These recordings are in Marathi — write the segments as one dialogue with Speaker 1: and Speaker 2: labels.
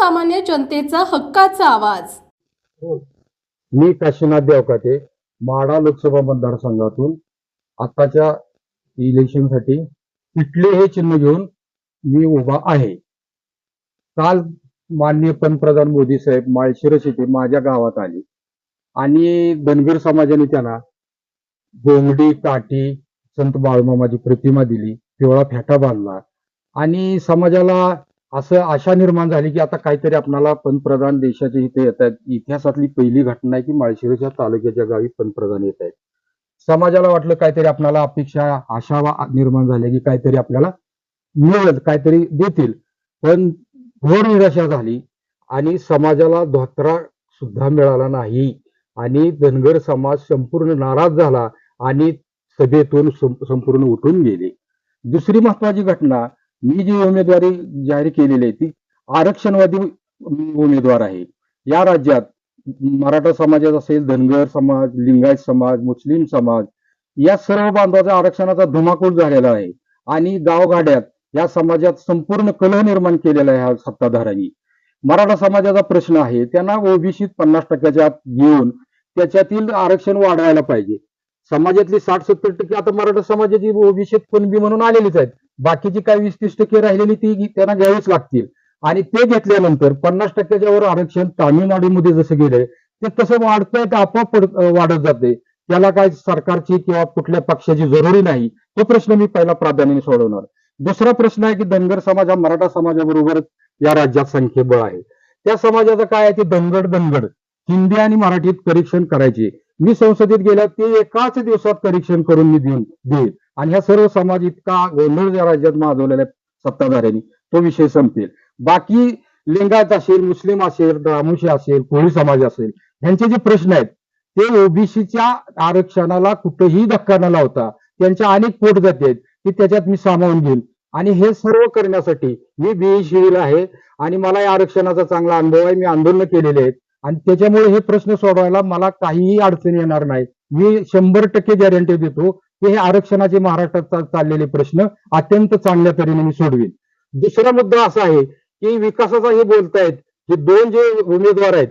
Speaker 1: सर्वसामान्य जनतेचा हक्काचा आवाज.
Speaker 2: मी काशीनाथ देवकाते माडा लोकसभा मतदारसंघातून आताच्या इलेक्शनसाठी इटले हे चिन्ह घेऊन मी उभा आहे. काल माननीय पंतप्रधान मोदी साहेब माळशिरस येथे माझ्या गावात आले. आणि धनगर समाजाने त्याला गोंगडी काठी संत बाळमामाची प्रतिमा दिली पिवळा फेटा बांधला. आणि समाजाला असं आशा निर्माण झाली की आता काहीतरी आपणाला पंतप्रधान देशाचे इथे येत आहेत. इतिहासातली पहिली घटना आहे की माळशिरस तालुक्याच्या गावी पंतप्रधान येत आहेत. समाजाला वाटलं काहीतरी आपल्याला अपेक्षा आशा निर्माण झाल्या की काहीतरी आपल्याला मिळेल काहीतरी देतील. पण घोर निराशा झाली आणि समाजाला धोत्रा सुद्धा मिळाला नाही. आणि धनगर समाज संपूर्ण नाराज झाला आणि सभेतून संपूर्ण उठून गेले. दुसरी महत्वाची घटना मी जी उमेदवारी जाहीर केलेली आहे ती आरक्षणवादी उमेदवार आहे. या राज्यात मराठा समाजात असेल धनगर समाज लिंगायत समाज मुस्लिम समाज या सर्व बांधवाचा आरक्षणाचा धुमाकूळ झालेला आहे. आणि गावगाड्यात या समाजात संपूर्ण कलह निर्माण केलेला आहे ह्या सत्ताधाऱ्यांनी. मराठा समाजाचा प्रश्न आहे त्यांना ओबीसीत पन्नास टक्क्याच्या आत घेऊन त्याच्यातील आरक्षण वाढवायला पाहिजे. समाजातली साठ सत्तर टक्के आता मराठा समाजाची ओबीसीत कुणबी म्हणून आलेलीच आहेत. बाकीची काही वीस तीस टक्के राहिलेली ती त्यांना घ्यावीच लागतील. आणि ते घेतल्यानंतर पन्नास टक्क्याच्या वर आरक्षण तामिळनाडूमध्ये जसं गेलंय ते तसं वाढतंय ते आपोआप वाढत जाते? त्याला काय सरकारची किंवा कुठल्या पक्षाची जरुरी नाही? तो प्रश्न मी पहिला प्राधान्याने सोडवणार. दुसरा प्रश्न आहे की धनगर समाज हा मराठा समाजाबरोबरच या राज्यात संख्येबळ आहे. त्या समाजाचं काय आहे? ते धनगड धनगड हिंदी आणि मराठीत परीक्षण करायचे. मी संसदेत गेल्या ते एकाच दिवसात परीक्षण करून मी देऊन देईल. आणि ह्या सर्व समाज इतका गोंधळ या राज्यात माजवलेल्या सत्ताधाऱ्यांनी तो विषय संपेल बाकी लिंगायत असेल मुस्लिम असेल रामुशी असेल कोळी समाज असेल ह्यांचे जे प्रश्न आहेत ते ओबीसीच्या आरक्षणाला कुठेही धक्का न लावता त्यांच्या अनेक पोट जाती आहेत की त्याच्यात मी सामावून घेईन. आणि हे सर्व करण्यासाठी मी बीई आहे. आणि मला या आरक्षणाचा चांगला अनुभव आहे. मी आंदोलन केलेले आहेत. आणि त्याच्यामुळे हे प्रश्न सोडवायला मला काहीही अडचण येणार नाही. मी शंभर टक्के गॅरंटी देतो की हे आरक्षणाचे महाराष्ट्रात चाललेले प्रश्न अत्यंत चांगल्या तऱ्हेने मी सोडवीन. दुसरा मुद्दा असा आहे की विकासाचा हे बोलतायत की दोन जे उमेदवार आहेत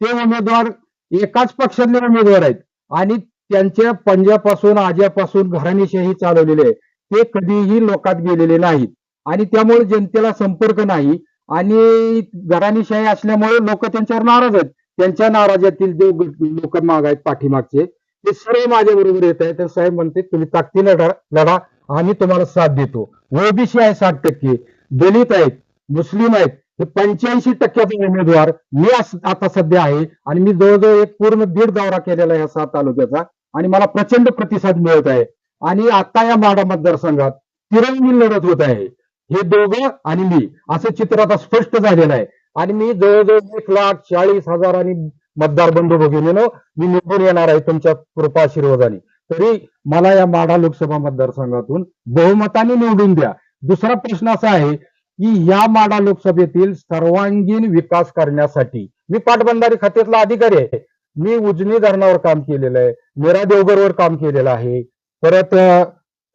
Speaker 2: ते उमेदवार एकाच पक्षातले उमेदवार आहेत आणि त्यांच्या पंजापासून आज्यापासून घराणेशाही चालवलेले आहे. ते कधीही लोकात गेलेले नाहीत. आणि त्यामुळे जनतेला संपर्क नाही. आणि घराणीशाही असल्यामुळे लोक त्यांच्यावर नाराज आहेत. त्यांच्या नाराजातील जे लोक माग आहेत पाठीमागचे. ते सर्व माझ्या बरोबर येत आहेत. तर साहेब म्हणते तुम्ही ताकदीने लढा लढा आम्ही तुम्हाला साथ देतो. ओबीसी आहे साठ टक्के. दलित आहेत मुस्लिम आहेत. हे पंच्याऐंशी टक्क्याचा उमेदवार मी आता सध्या आहे आणि मी जवळजवळ एक पूर्ण दीड दौरा केलेला आहे या सात तालुक्याचा आणि मला प्रचंड प्रतिसाद मिळत आहे. आणि आता या माडा मतदारसंघात तिरंगी लढत होत आहे. हे दोघं आणि मी. असं चित्र आता स्पष्ट झालेलं आहे. आणि मी जवळजवळ एक लाख चाळीस हजारांनी मतदार बंधू बघितलेलो मी निवडून येणार आहे तुमच्या कृपा आशीर्वादाने. तरी मला या माढा लोकसभा मतदारसंघातून बहुमताने निवडून द्या. दुसरा प्रश्न असा आहे की या माढा लोकसभेतील सर्वांगीण विकास करण्यासाठी मी पाटबंधारे खात्यातला अधिकारी आहे. मी उजनी धरणावर काम केलेलं आहे. मेरा देवगरवर काम केलेलं आहे. परत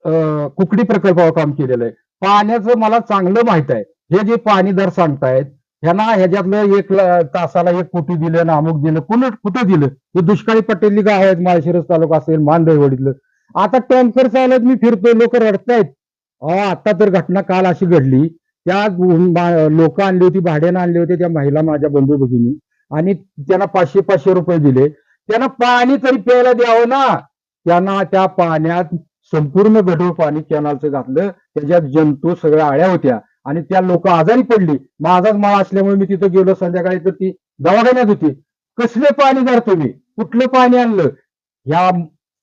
Speaker 2: अं, कुकडी प्रकल्पावर काम केलेलं आहे. पाण्याचं मला चांगलं माहीत आहे. हे जे पाणी दर सांगतायत ह्यांना ह्याच्यातलं एक तासाला एक कोटी दिलं ना अमुक दिलं. कुणं कुठं दिलं? हे दुष्काळी पटेली गाव आहेत? माळशिरस तालुका असेल मानदेवडीतलं आता टँकर चालत मी फिरतोय लोक रडतायत. आता तर घटना काल अशी घडली. त्या लोक आणली होती भाड्यानं आणली होती त्या महिला माझ्या बंधू भगिनी आणि त्यांना पाचशे पाचशे रुपये दिले. त्यांना पाणी तरी प्यायला द्यावं ना. त्यांना त्या पाण्यात संपूर्ण गढूळ पाणी कॅनलचं घातलं त्याच्यात जंतू सगळ्या आळ्या होत्या आणि त्या लोक आजारी पडली. माझाच माळ असल्यामुळे मी तिथं गेलो संध्याकाळी तर ती दवाखान्यात होती. कसले पाणी जर तुम्ही? कुठलं पाणी आणलं? ह्या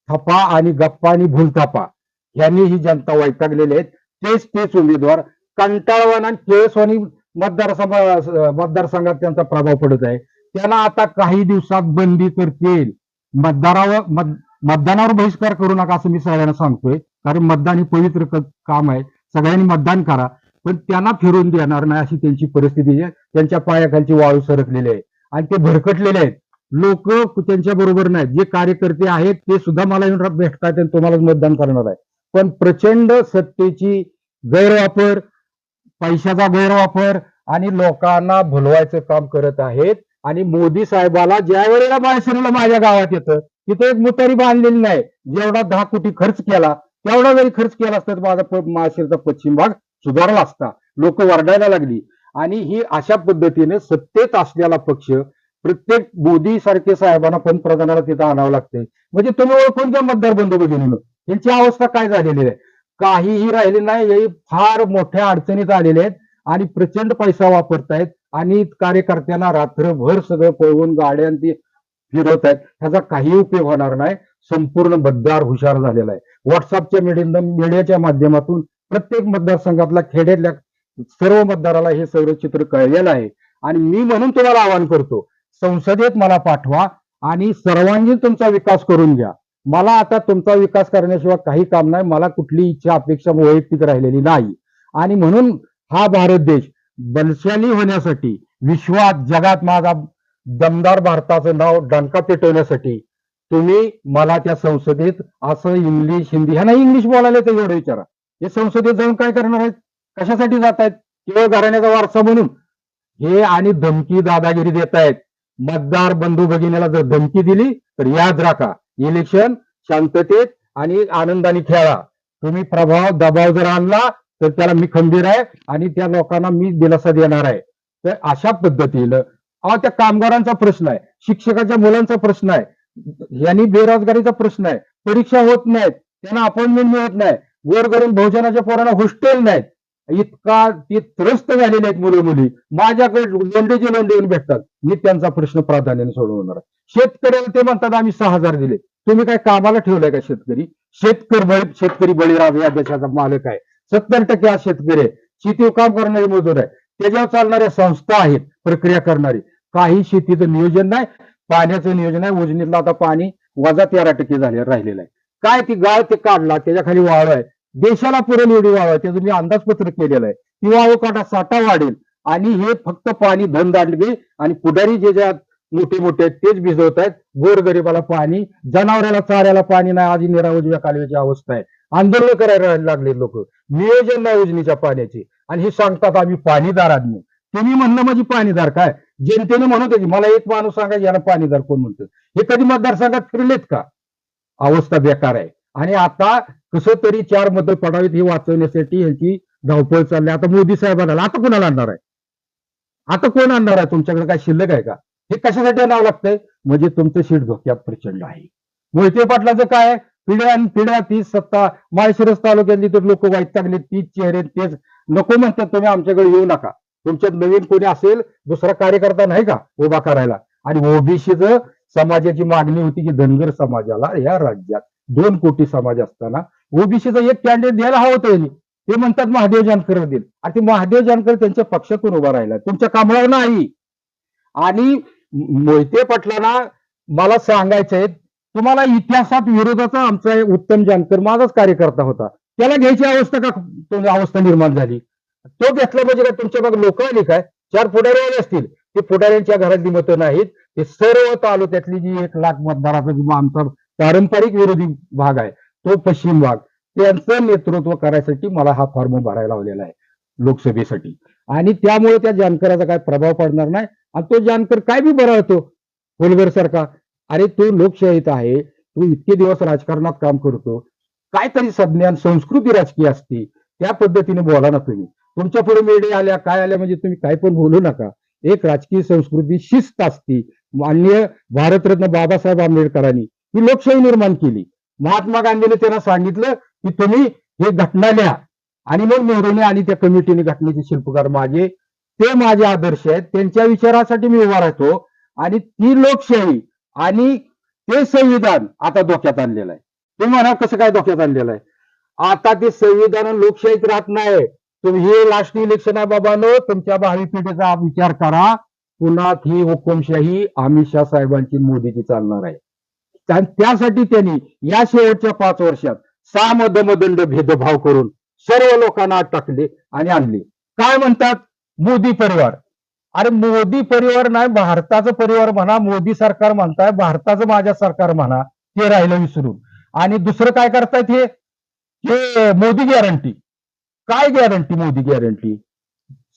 Speaker 2: थपा आणि गप्पा आणि भूलथापा. यांनी ही जनता वैतागलेली आहेत. तेच तेच उमेदवार. कंटाळवान आणि केळसवानी मतदार मतदारसंघात त्यांचा प्रभाव पडत आहे. त्यांना आता काही दिवसात बंदी करतील. मतदारावर मत- मतदानावर बहिष्कार करू नका असं मी सगळ्यांना सांगतोय. कारण मतदान हे पवित्र काम आहे. सगळ्यांनी मतदान करा. पण त्यांना फिरून देणार नाही अशी त्यांची परिस्थिती आहे. त्यांच्या पायाखालची वाळू सरकलेली आहे. आणि ते भरकटलेले आहेत. लोक त्यांच्या बरोबर नाहीत. जे कार्यकर्ते आहेत ते सुद्धा मला येऊन भेटतात आणि तुम्हाला मतदान करणार आहे पण प्रचंड सत्तेची गैरवापर पैशाचा गैरवापर आणि लोकांना भुलवायचं काम करत आहेत. आणि मोदी साहेबाला ज्या वेळेला माहेश्वरीला माझ्या गावात येतं तिथे एक मुतारी बांधलेली नाही. जेवढा दहा कोटी खर्च केला तेवढा जरी खर्च केला असता तर माझा महाशिरचा पश्चिम भाग सुधारला असता. लोक वरडायला लागली. आणि ही अशा पद्धतीने सत्तेत असलेला पक्ष प्रत्येक मोदी सारखे साहेबांना पंतप्रधानाला तिथं आणावं लागतंय. म्हणजे तुम्ही ओळखून घ्या मतदार बंधू भगिनीनं यांची अवस्था काय झालेली आहे? काहीही राहिले नाही हे फार मोठ्या अडचणीत आलेले आहेत आणि प्रचंड पैसा वापरतायत आणि कार्यकर्त्यांना रात्रभर सगळं पळवून गाड्या आणि फिरवत आहेत ह्याचा काही उपयोग होणार नाही. संपूर्ण मतदार हुशार झालेला आहे. व्हॉट्सअपच्या मीडियाच्या माध्यमातून प्रत्येक मतदारसंघातला खेड्यातल्या सर्व मतदाराला हे सर्व चित्र कळलेलं आहे. आणि मी म्हणून तुम्हाला आवाहन करतो संसदेत मला पाठवा आणि सर्वांगीण तुमचा विकास करून घ्या. मला आता तुमचा विकास करण्याशिवाय काही काम नाही. मला कुठली इच्छा अपेक्षा वैयक्तिक राहिलेली नाही. आणि म्हणून हा भारत देश बलशाली होण्यासाठी विश्वात जगात माझा दमदार भारताचं नाव डंका पेटवण्यासाठी तुम्ही मला त्या संसदेत असं इंग्लिश हिंदी ह्या नाही इंग्लिश बोलायला तर एवढं विचारा. हे संसदेत जाऊन काय करणार आहेत? कशासाठी जात आहेत? केवळ घराण्याचा वारसा म्हणून. हे आणि धमकी दादागिरी देत आहेत. मतदार बंधू भगिनीला जर धमकी दिली तर याद राखा. इलेक्शन शांततेत आणि आनंदाने खेळा. तुम्ही प्रभाव दबाव जर आणला तर त्याला मी खंबीर आहे आणि त्या लोकांना मी दिलासा देणार आहे. तर अशा पद्धतीनं हा त्या कामगारांचा प्रश्न आहे. शिक्षकाच्या मुलांचा प्रश्न आहे. यांनी बेरोजगारीचा प्रश्न आहे. परीक्षा होत नाहीत. त्यांना अपॉइंटमेंट मिळत नाही. गोरगरीब भोजनाच्या पोरांना हॉस्टेल नाहीत. इतका ते त्रस्त झालेले आहेत मुलं मुली माझ्याकडे लोंडेचे लोंडे येऊन भेटतात मी त्यांचा प्रश्न प्राधान्याने सोडवणार शेतकरी शेतकऱ्याला ते म्हणतात आम्ही सहा हजार दिले. तुम्ही काय कामाला ठेवलंय का शेतकरी? शेतकरी बळी शेतकरी बळीराज या देशाचा मालक आहे. सत्तर टक्के आज शेतकरी आहे. शेती काम करणारे मजूर आहे. त्याच्यावर चालणाऱ्या संस्था आहेत प्रक्रिया करणारी. काही शेतीचं नियोजन नाही पाण्याचं नियोजन आहे उजनीतलं आता पाणी वजा तेरा टक्के झाले राहिलेलं आहे. काय ती गाळ ते काढला त्याच्याखाली आहे. देशाला पुरेल एवढी वाळ आहे त्याचं मी अंदाजपत्रक केलेलं आहे. ती वाळू साठा वाढेल. आणि हे फक्त पाणी धन दांडगे आणि पुढारी जे ज्या मोठे मोठे आहेत तेच भिजवत आहेत. गोरगरिबाला पाणी जनावराला चाऱ्याला पाणी नाही आधी निरा उजव्या कालव्याची अवस्था आहे. आंदोलन करायला लागले लोक. नियोजन नाही उजनीच्या पाण्याची. आणि हे सांगतात आम्ही पाणीदार आदमी. तुम्ही म्हणणं म्हणजे पाणीदार काय? जनतेने म्हणत होती मला एक माणूस सांगा याला पाणीदार कोण म्हणतो? हे कधी मतदारसंघात फिरलेत का? अवस्था बेकार आहे. आणि आता कसं तरी चार मतं पडावीत हे वाचवण्यासाठी ह्याची धावपळ चालली. आता मोदी साहेबांना आता कोणाला आणणार आहे? आता कोण आणणार आहे? तुमच्याकडे काय शिल्लक आहे का? हे कशासाठी आणावं लागतंय? म्हणजे तुमचं शीट धोक्यात प्रचंड आहे. मोहिते पाटलाचं काय पिढ्यान पिढ्या पिढ्या तीच सत्ता. माळशिरस तालुक्यातली तर लोक वैतागले तीच चेहरे तेच. नको म्हणतात तुम्ही आमच्याकडे येऊ नका. तुमच्यात नवीन कोणी असेल दुसरा कार्यकर्ता नाही का उभा करायला? आणि ओबीसीच समाजाची मागणी होती की धनगर समाजाला या राज्यात दोन कोटी समाज असताना ओबीसीचा एक कॅन्डिडेट द्यायला हवं होतं ते म्हणतात महादेव जानकर देईल. आणि ते महादेव जानकर त्यांच्या पक्षातून उभा राहिला. तुमच्या कामावर नाही. आणि मोहिते पटलांना मला सांगायचंय तुम्हाला इतिहासात विरोधाचा आमचा उत्तम जानकर माझाच कार्यकर्ता होता. त्याला घ्यायची अवस्था का अवस्था निर्माण झाली? तो घेतला म्हणजे काय? तुमच्या मग लोक आली काय? चार पुढारी आले असतील. ते पुढाऱ्यांच्या घरातली मतं नाहीत. ते सर्व तालुक्यातली जी एक लाख मतदाराचा जो आमचा पारंपरिक विरोधी भाग आहे तो पश्चिम भाग त्यांचं नेतृत्व करायसाठी मला हा फॉर्म भरायला लावलेला आहे लोकसभेसाठी. आणि त्यामुळे त्या जानकराचा काय प्रभाव पडणार नाही. आणि तो जानकर काय बी बरा होतो? होलगर सारखा. अरे तू लोकशाहीत आहे. तू इतके दिवस राजकारणात काम करतो. काहीतरी संज्ञान संस्कृती राजकीय असते. त्या पद्धतीने बोला ना तुम्ही. तुमच्यापुढे मीडिया आल्या काय आल्या म्हणजे तुम्ही काय पण बोलू नका. एक राजकीय संस्कृती शिस्त असती. माननीय भारतरत्न बाबासाहेब आंबेडकरांनी ही लोकशाही निर्माण केली. महात्मा गांधीने त्यांना सांगितलं की तुम्ही हे घटना लिहा. आणि मग नेहरूने आणि त्या कमिटीने घटनेचे शिल्पकार माझे ते माझे आदर्श आहेत. त्यांच्या विचारासाठी मी उभा राहतो. आणि ती लोकशाही आणि ते संविधान आता धोक्यात आणलेलं आहे. ते म्हणा कसं काय धोक्यात आणलेलं आहे. आता ते संविधान लोकशाहीत राहत नाही. तुम्ही हे लास्ट इलेक्शन आहे बाबानो. तुमच्या भावी पिढीचा विचार करा. पुन्हा ही हुकुमशाही अमित शाह साहेबांची मोदीची चालणार आहे. त्यासाठी त्यांनी या शेवटच्या पाच वर्षात सहा मधमदंड भेदभाव करून सर्व लोकांना टाकले आणि आणले. काय म्हणतात? मोदी परिवार. अरे मोदी परिवार नाही भारताचं परिवार म्हणा मोदी सरकार म्हणताय भारताचं माझ्या सरकार म्हणा ते राहिलं विसरून. आणि दुसरं काय करतायत हे? मोदी गॅरंटी काय गॅरंटी मोदी गॅरंटी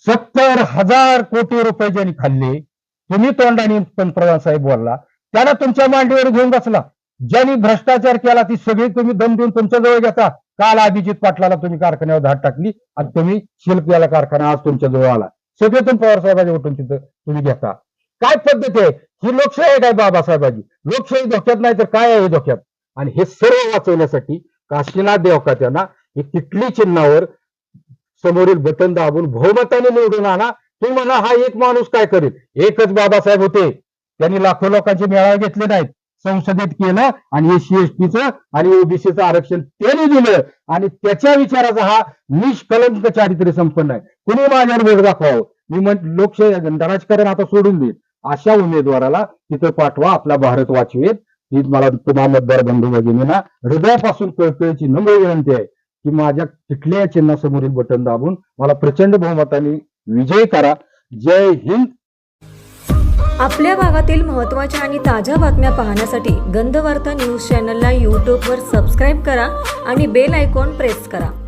Speaker 2: सत्तर हजार कोटी रुपये ज्यांनी खाल्ले तुम्ही तोंडाने पंतप्रधान साहेब बोलला त्याला तुमच्या मांडीवर घेऊन बसला. ज्यांनी भ्रष्टाचार केला ती सगळी तुम्ही दम देऊन तुमच्या जवळ घेता. काल अभिजित पाटलाला तुम्ही कारखान्यावर धाड टाकली आणि तुम्ही शिल्प याला कारखाना आज तुमच्या जवळ आला. सगळेतून पवार साहेबांच्या उठून तिथं तुम्ही घेता. काय पद्धत आहे? ही लोकशाही आहे काय बाबासाहेबांची. लोकशाही धोक्यात नाही तर काय आहे धोक्यात? आणि हे सर्व वाचवण्यासाठी काशीनाथ देवकात्यांना हे तिथली चिन्हावर समोरील बटन दाबून बहुमताने निवडून आणा. तुम्ही म्हणा हा एक माणूस काय करेल? एकच बाबासाहेब होते. त्यांनी लाखो लोकांचे मेळावे घेतले नाहीत. संसदेत केलं आणि एससी एसटीचं आणि ओबीसीचं आरक्षण त्यांनी दिलं. आणि त्याच्या विचाराचा हा निष्कलंक चारित्र्य संपन्न आहे. कुणी माझ्यावर वेळ दाखवावं? मी म्हण लोकशाही राजकारण आता सोडून देईल अशा उमेदवाराला तिथं पाठवा आपला भारत वाचवेत ही मला तुम्हा मतदार बंधू भगिनींना हृदयापासून कळकळीची नम्र विनंती आहे. की माझ्या तिथल्या चिन्हासमोरील बटन दाबून मला प्रचंड बहुमताने विजय करा. जय हिंद.
Speaker 3: आपल्या भागातील महत्त्वाच्या आणि ताज्या बातम्या पाहण्यासाठी गंधवार्ता न्यूज चॅनलला यूट्यूबवर सबस्क्राईब करा आणि बेल आयकॉन प्रेस करा.